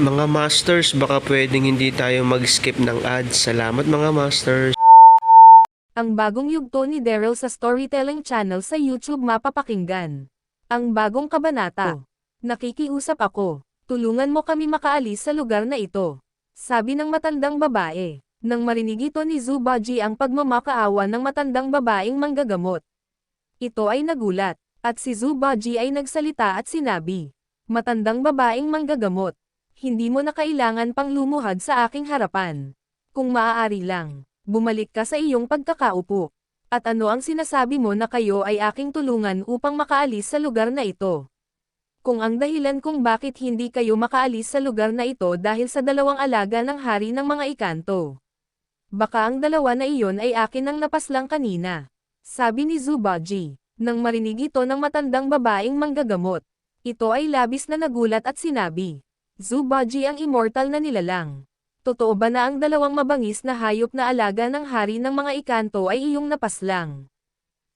Mga Masters, baka pwedeng hindi tayo mag-skip ng ads. Salamat mga Masters. Ang bagong yugto ni Daryl sa Storytelling Channel sa YouTube mapapakinggan. Ang bagong kabanata. Nakikiusap ako. Tulungan mo kami makaalis sa lugar na ito. Sabi ng matandang babae. Nang marinig ito ni Zubaji ang pagmamakaawa ng matandang babaeng manggagamot. Ito ay nagulat, at si Zubaji ay nagsalita at sinabi, Matandang babaeng manggagamot, hindi mo na kailangan pang lumuhad sa aking harapan. Kung maaari lang, bumalik ka sa iyong pagkakaupo. At ano ang sinasabi mo na kayo ay aking tulungan upang makaalis sa lugar na ito? Kung ang dahilan kung bakit hindi kayo makaalis sa lugar na ito dahil sa dalawang alaga ng hari ng mga ikanto. Baka ang dalawa na iyon ay akin ang napaslang kanina. Sabi ni Zubaji, nang marinig ito ng matandang babaeng manggagamot. Ito ay labis na nagulat at sinabi, Zubaji ang immortal na nilalang. Totoo ba na ang dalawang mabangis na hayop na alaga ng hari ng mga ikanto ay iyong napaslang?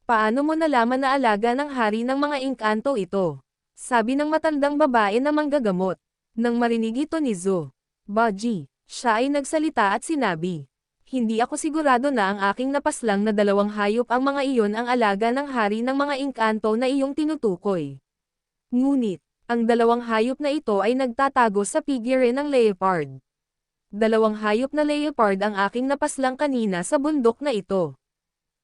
Paano mo nalaman na alaga ng hari ng mga inkanto ito? Sabi ng matandang babae na manggagamot. Nang marinig ito ni Zo. Baji, siya ay nagsalita at sinabi. Hindi ako sigurado na ang aking napaslang na dalawang hayop ang mga iyon ang alaga ng hari ng mga inkanto na iyong tinutukoy. Ngunit, ang dalawang hayop na ito ay nagtatago sa pigire ng leopard. Dalawang hayop na leopard ang aking napaslang kanina sa bundok na ito.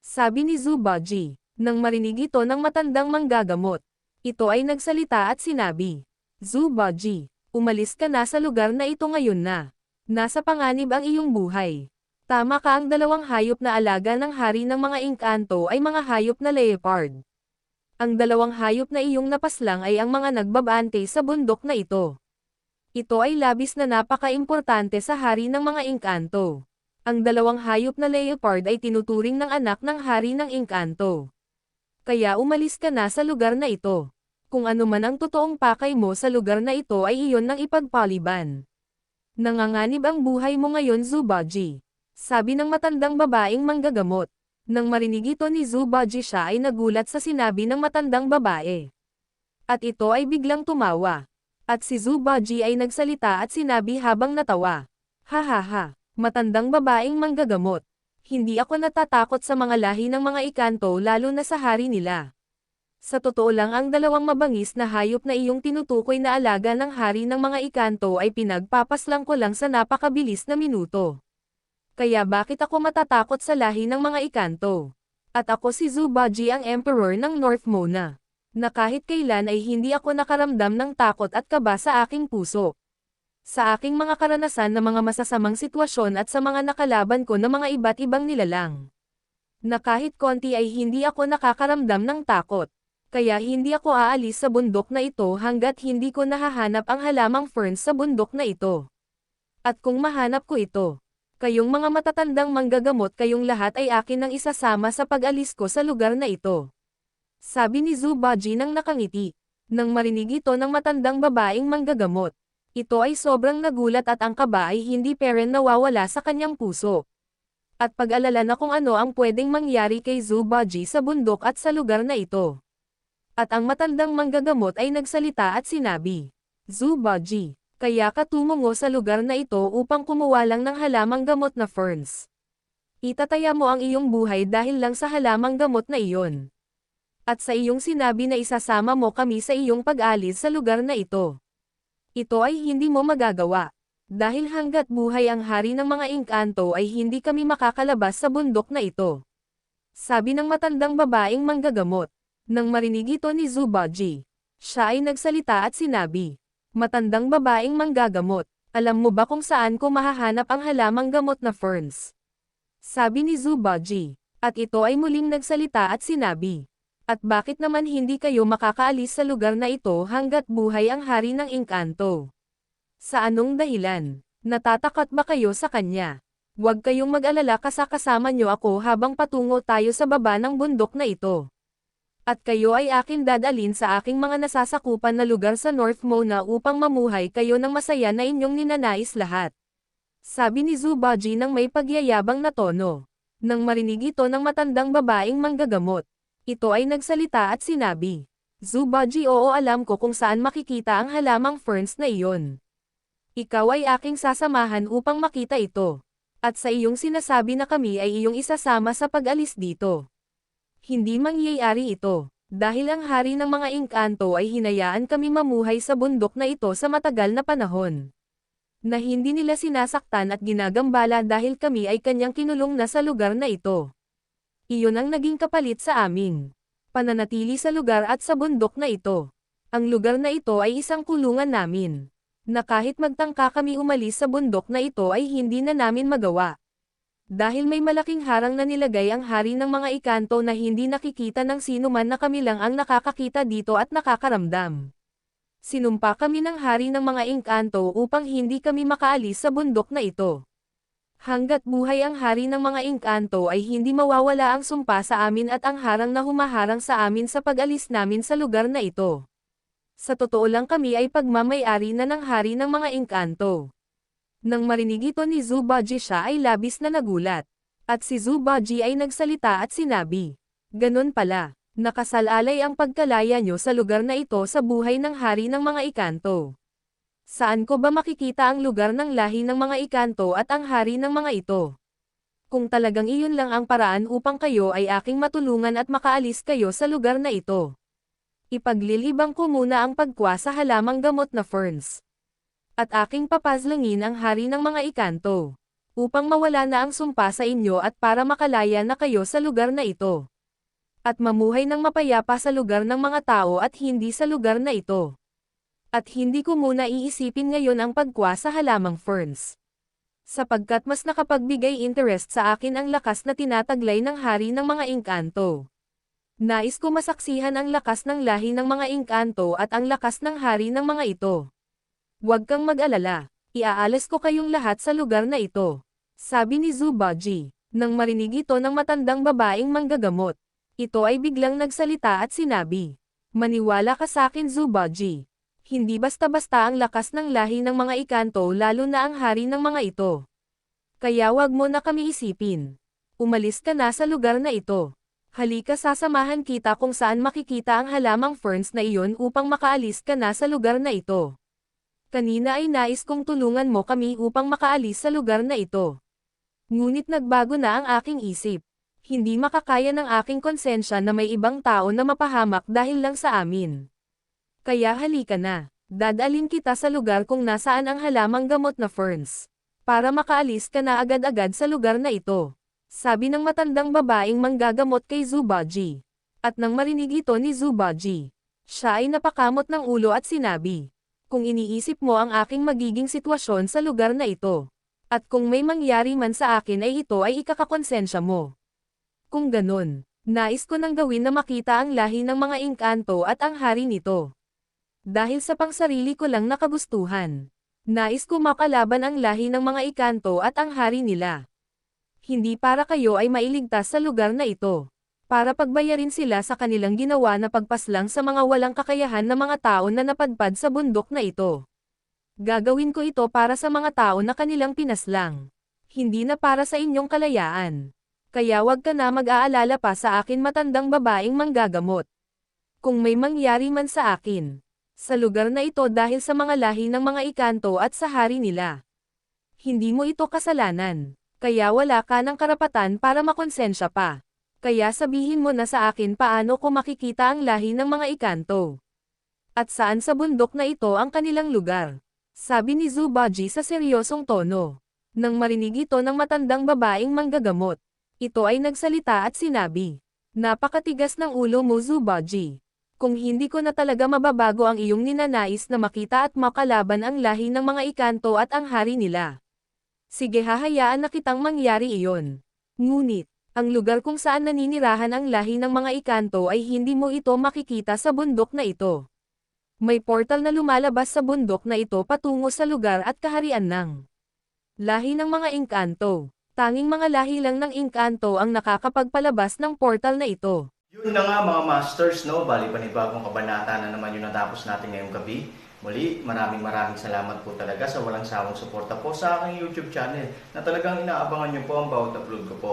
Sabi ni Zubaji, nang marinig ito ng matandang manggagamot. Ito ay nagsalita at sinabi, Zubaji, umalis ka na sa lugar na ito ngayon na. Nasa panganib ang iyong buhay. Tama ka ang dalawang hayop na alaga ng hari ng mga inkanto ay mga hayop na leopard. Ang dalawang hayop na iyong napaslang ay ang mga nagbabante sa bundok na ito. Ito ay labis na napaka-importante sa hari ng mga inkanto. Ang dalawang hayop na leopard ay tinuturing ng anak ng hari ng inkanto. Kaya umalis ka na sa lugar na ito. Kung ano man ang totoong pakay mo sa lugar na ito ay iyon ng ipagpaliban. Nanganganib ang buhay mo ngayon Zubaji. Sabi ng matandang babaeng manggagamot. Nang marinig ito ni Zubaji siya ay nagulat sa sinabi ng matandang babae. At ito ay biglang tumawa. At si Zubaji ay nagsalita at sinabi habang natawa. Ha ha ha, matandang babaeng manggagamot. Hindi ako natatakot sa mga lahi ng mga ikanto lalo na sa hari nila. Sa totoo lang ang dalawang mabangis na hayop na iyong tinutukoy na alaga ng hari ng mga ikanto ay pinagpapaslang ko lang sa napakabilis na minuto. Kaya bakit ako matatakot sa lahi ng mga ikanto? At ako si Zubaji ang Emperor ng North Mona. Na kahit kailan ay hindi ako nakaramdam ng takot at kaba sa aking puso. Sa aking mga karanasan na mga masasamang sitwasyon at sa mga nakalaban ko na mga iba't ibang nilalang. Na kahit konti ay hindi ako nakakaramdam ng takot. Kaya hindi ako aalis sa bundok na ito hanggat hindi ko nahahanap ang halamang ferns sa bundok na ito. At kung mahanap ko ito, kayong mga matatandang manggagamot kayong lahat ay akin nang isasama sa pag-alis ko sa lugar na ito. Sabi ni Zubaji nang nakangiti. Nang marinig ito ng matandang babaeng manggagamot. Ito ay sobrang nagulat at ang kaba ay hindi peren nawawala sa kanyang puso. At pag-alala na kung ano ang pwedeng mangyari kay Zubaji sa bundok at sa lugar na ito. At ang matandang manggagamot ay nagsalita at sinabi, Zubaji, kaya ka tumungo sa lugar na ito upang kumuha lang ng halamang gamot na ferns. Itataya mo ang iyong buhay dahil lang sa halamang gamot na iyon. At sa iyong sinabi na isasama mo kami sa iyong pag-alis sa lugar na ito. Ito ay hindi mo magagawa. Dahil hanggat buhay ang hari ng mga engkanto ay hindi kami makakalabas sa bundok na ito. Sabi ng matandang babaeng manggagamot. Nang marinig ito ni Zubaji, siya ay nagsalita at sinabi, Matandang babaeng manggagamot, alam mo ba kung saan ko mahahanap ang halamang gamot na ferns? Sabi ni Zubaji, at ito ay muling nagsalita at sinabi, At bakit naman hindi kayo makakaalis sa lugar na ito hanggat buhay ang hari ng engkanto? Sa anong dahilan? Natatakot ba kayo sa kanya? Huwag kayong mag-alala kasakasama nyo ako habang patungo tayo sa baba ng bundok na ito. At kayo ay akin dadalin sa aking mga nasasakupan na lugar sa North Mona upang mamuhay kayo ng masaya na inyong ninanais lahat. Sabi ni Zubaji ng may pagyayabang na tono. Nang marinig ito ng matandang babaeng manggagamot, ito ay nagsalita at sinabi, Zubaji oo alam ko kung saan makikita ang halamang ferns na iyon. Ikaw ay aking sasamahan upang makita ito. At sa iyong sinasabi na kami ay iyong isasama sa pag-alis dito. Hindi mangyayari ito, dahil ang hari ng mga engkanto ay hinayaan kami mamuhay sa bundok na ito sa matagal na panahon. Na hindi nila sinasaktan at ginagambala dahil kami ay kanyang kinulong na sa lugar na ito. Iyon ang naging kapalit sa amin. Pananatili sa lugar at sa bundok na ito. Ang lugar na ito ay isang kulungan namin na kahit magtangka kami umalis sa bundok na ito ay hindi na namin magawa. Dahil may malaking harang na nilagay ang hari ng mga ikanto na hindi nakikita ng sino man na kami lang ang nakakakita dito at nakakaramdam. Sinumpa kami ng hari ng mga engkanto upang hindi kami makaalis sa bundok na ito. Hanggat buhay ang hari ng mga engkanto ay hindi mawawala ang sumpa sa amin at ang harang na humaharang sa amin sa pag-alis namin sa lugar na ito. Sa totoo lang kami ay pagmamayari na ng hari ng mga engkanto. Nang marinig ito ni Zubaji siya ay labis na nagulat. At si Zubaji ay nagsalita at sinabi, Ganon pala, nakasalalay ang pagkalaya nyo sa lugar na ito sa buhay ng hari ng mga ikanto. Saan ko ba makikita ang lugar ng lahi ng mga ikanto at ang hari ng mga ito? Kung talagang iyon lang ang paraan upang kayo ay aking matulungan at makaalis kayo sa lugar na ito ipaglilibang ko muna ang pagkwa sa halamang gamot na ferns. At aking papazlangin ang hari ng mga ikanto, upang mawala na ang sumpa sa inyo at para makalaya na kayo sa lugar na ito. At mamuhay ng mapayapa sa lugar ng mga tao at hindi sa lugar na ito. At hindi ko muna iisipin ngayon ang pagkwa sa halamang ferns. Sapagkat mas nakapagbigay interest sa akin ang lakas na tinataglay ng hari ng mga engkanto. Nais ko masaksihan ang lakas ng lahi ng mga engkanto at ang lakas ng hari ng mga ito. Huwag kang mag-alala, iaalas ko kayong lahat sa lugar na ito. Sabi ni Zubaji, nang marinig ito ng matandang babaeng manggagamot. Ito ay biglang nagsalita at sinabi, Maniwala ka sa akin Zubaji. Hindi basta-basta ang lakas ng lahi ng mga ikanto lalo na ang hari ng mga ito. Kaya wag mo na kami isipin. Umalis ka na sa lugar na ito. Halika sasamahan kita kung saan makikita ang halamang ferns na iyon upang makaalis ka na sa lugar na ito. Kanina ay nais kong tulungan mo kami upang makaalis sa lugar na ito. Ngunit nagbago na ang aking isip. Hindi makakaya ng aking konsensya na may ibang tao na mapahamak dahil lang sa amin. Kaya halika na. Dadalin kita sa lugar kung nasaan ang halamang gamot na ferns. Para makaalis ka na agad-agad sa lugar na ito. Sabi ng matandang babaeng manggagamot kay Zubaji. At nang marinig ito ni Zubaji, siya ay napakamot ng ulo at sinabi, Kung iniisip mo ang aking magiging sitwasyon sa lugar na ito, at kung may mangyari man sa akin ay ito ay ikakakonsensya mo. Kung ganon, nais ko nang gawin na makita ang lahi ng mga engkanto at ang hari nito. Dahil sa pangsarili ko lang nakagustuhan, nais ko makalaban ang lahi ng mga ikanto at ang hari nila hindi para kayo ay mailigtas sa lugar na ito. Para pagbayarin sila sa kanilang ginawa na pagpaslang sa mga walang kakayahan na mga tao na napadpad sa bundok na ito. Gagawin ko ito para sa mga tao na kanilang pinaslang. Hindi na para sa inyong kalayaan. Kaya wag ka na mag-aalala pa sa akin matandang babaeng manggagamot. Kung may mangyari man sa akin, sa lugar na ito dahil sa mga lahi ng mga ikanto at sa hari nila. Hindi mo ito kasalanan kaya wala ka ng karapatan para makonsensya pa. Kaya sabihin mo na sa akin paano ko makikita ang lahi ng mga ikanto. At saan sa bundok na ito ang kanilang lugar? Sabi ni Zubaji sa seryosong tono. Nang marinig ito ng matandang babaeng manggagamot, ito ay nagsalita at sinabi, Napakatigas ng ulo mo Zubaji. Kung hindi ko na talaga mababago ang iyong ninanais na makita at makalaban ang lahi ng mga ikanto at ang hari nila. Sige hahayaan na kitang mangyari iyon. Ngunit, ang lugar kung saan naninirahan ang lahi ng mga ikanto ay hindi mo ito makikita sa bundok na ito. May portal na lumalabas sa bundok na ito patungo sa lugar at kaharian ng lahi ng mga inkanto. Tanging mga lahi lang ng inkanto ang nakakapagpalabas ng portal na ito. Yun na nga mga masters, no? Bali panibagong kabanata na naman yung natapos natin ngayong gabi. Muli, maraming maraming salamat po talaga sa walang sawang suporta po sa aking YouTube channel na talagang inaabangan nyo po ang bawat upload ko po.